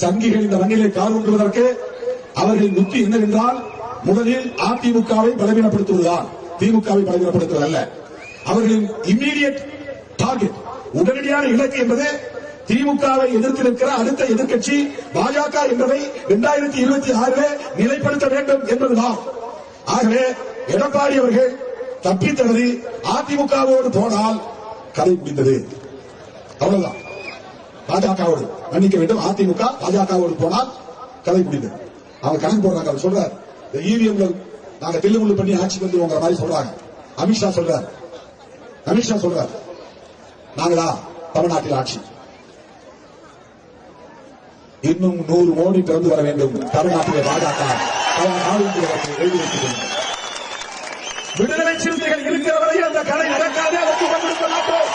சங்கிகள் இந்த மண்ணிலே கால் ஊன்றுவதற்கு அவர்களின் யுக்தி என்னவென்றால் முதலில் அதிமுகவை பலவீனப்படுத்துவதுதான். திமுகவை பலவீனப்படுத்துவது அல்ல. அவர்களின் இம்மீடியட் டார்கெட் உடனடியான இலக்கு என்பது திமுகவை எதிர்த்து நிற்கிற அடுத்த எதிர்க்கட்சி பாஜக என்பதை இரண்டாயிரத்தி இருபத்தி ஆறிலே நிலைப்படுத்த வேண்டும் என்பதுதான். ஆகவே எடப்பாடி அவர்கள் தப்பி அதிமுகவோடு போனால் கதை முடிந்தது. அவ்வளவுதான். பாஜகவோடு மன்னிக்க வேண்டும். அதிமுக பாஜகவோடு போனால் கதை முடிந்தது. அவங்க கணக்கு போடுறாங்க அவர் சொல்றார். இந்த இவிஎம்ல நாங்க தெளிவுள்ள பண்ணி ஆட்சி வந்துருவோங்கிற மாதிரி சொல்றாங்க. அமித்ஷா சொல்றார். அமித்ஷா சொல்றார். நாங்களா தமிழ்நாட்டில் ஆட்சி. இன்னும் நூறு மோடி பிறந்து வர வேண்டும். தமிழ்நாட்டிலே பாஜக பல நாடுகளுக்கு எழுதி வைக்கிறேன் விடுதலை சிறுத்தைகள் இருக்கிற வரை அந்த கலை நடக்காது. அதற்கு கொடுக்க மாட்டோம்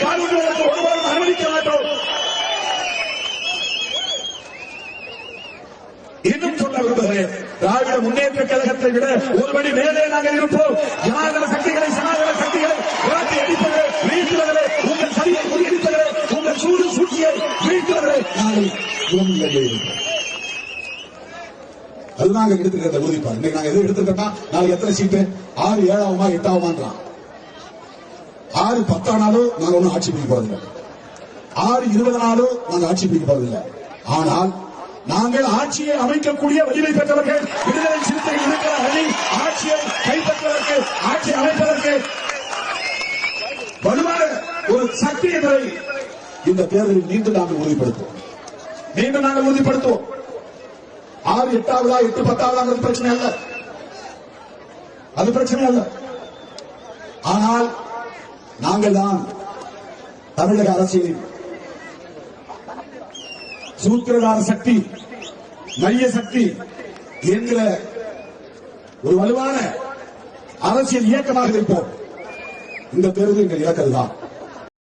இந்த ஒருவரும் அனுமதிக்க மாட்டோம். இன்னும் சொல்ல விரும்புகிறேன். திராவிட முன்னேற்ற கழகத்தை விட ஒருபடி மேலே நாங்கள் இருப்போம். ஜனாதன சக்திகளை சனாதன சக்திகளை விரட்டி அடிப்பது வீழ்த்துவதே உங்கள் சதியை முறியடிப்பதிலே உங்கள் சூடு சூழ்ச்சியை வீழ்த்துவதே நாங்கள் உண்மையிலேயே இருப்போம். நாங்க எடுத்துக்கிற உறுதிப்பாடு இன்னைக்கு நாங்க எது எடுத்துக்கிட்டா நாளைக்கு எத்தனை சீட்டு? ஆறு ஏழாவுமா எட்டாவுமான்றான் ஆறு பத்தானாலும் நாங்க ஒண்ணும் ஆட்சி பிடிக்க போறதில்லை. ஆறு இருபது நாளும் நாங்க ஆட்சி பிடிக்க போறதில்லை. ஆனால் நாங்கள் ஆட்சியை அமைக்கக்கூடிய வலிமை பெற்றவர்கள் விடுதலை சிறுத்தைகள் இருக்கிற அணி ஆட்சியை கைப்பற்றுவதற்கு ஆட்சி அமைப்பதற்கு வலுவான ஒரு சக்தி என்பதை இந்த தேர்தலில் மீண்டும் நாங்கள் உறுதிப்படுத்துவோம். மீண்டும் நாங்கள் உறுதிப்படுத்துவோம். ஆறு எட்டாவதா எட்டு பத்தாவதாங்கிறது பிரச்சனை அல்ல. அது பிரச்சனை அல்ல. ஆனால் நாங்கள் தான் தமிழக அரசியலில் சூத்திரதார சக்தி மைய சக்தி என்கிற ஒரு வலுவான அரசியல் இயக்கமாக இருப்போம். இந்த தேர்தல் எங்கள் இலக்கல் தான்